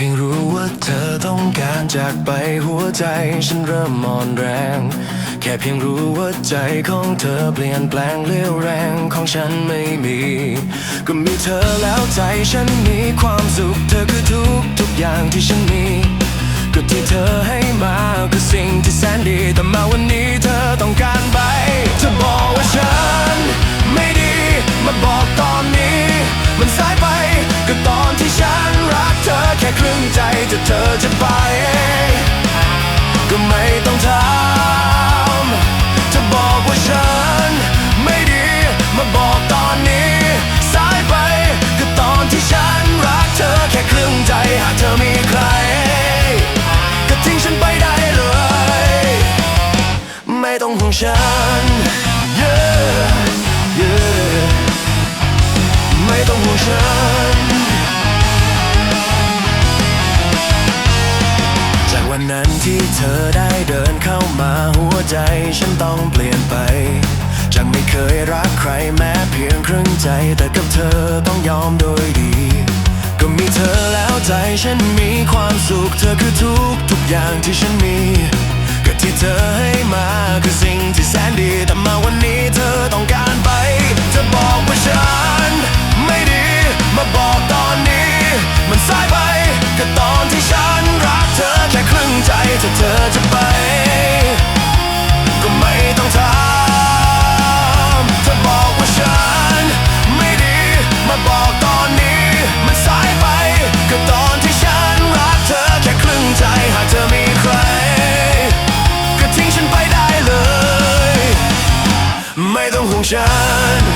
พียงรู้ว่าเธอต้องการจากไปหัวใจฉันเริ่มอ่อนแรง แค่เพียงรู้ว่าใจของเธอเปลี่ยนแปลงเร็วแรงของฉันไม่มี ก็มีเธอแล้วใจฉันมีความสุข เธอคือทุกทุกอย่างที่ฉันมี ก็ที่เธอให้มาคือสิ่งที่แสนดีแต่มาวันนี้เธอต้องการไป ไม่ต้องห่วงฉัน yeah, yeah ไม่ต้องห่วงฉัน จากวันนั้นที่เธอได้เดินเข้ามาหัวใจฉันต้องเปลี่ยนไป จากไม่เคยรักใครแม้เพียงครึ่งใจ แต่กับเธอต้องยอมโดยดี ก็มีเธอแล้วใจฉันมีความสุข เธอคือทุกทุกอย่างที่ฉันมี ก็ที่เธอให้มาคือสิ่งที่แสนดีแต่มาวันนี้เธอต้องการ ไ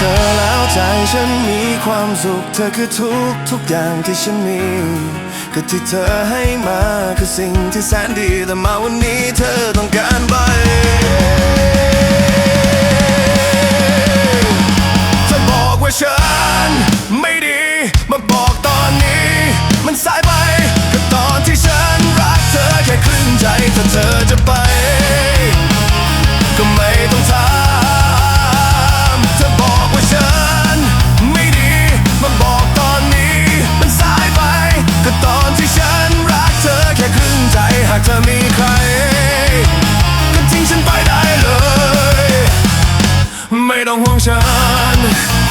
เธอแล้วใจฉันมีความสุข เธอคือทุกทุกอย่างที่ฉันมีก็ที่เธอให้มาคือสิ่งที่แสนดีแต่มาวันนี้เธอต้องการไปเธอบอกว่าฉันไม่ดี ก็ทิ้ง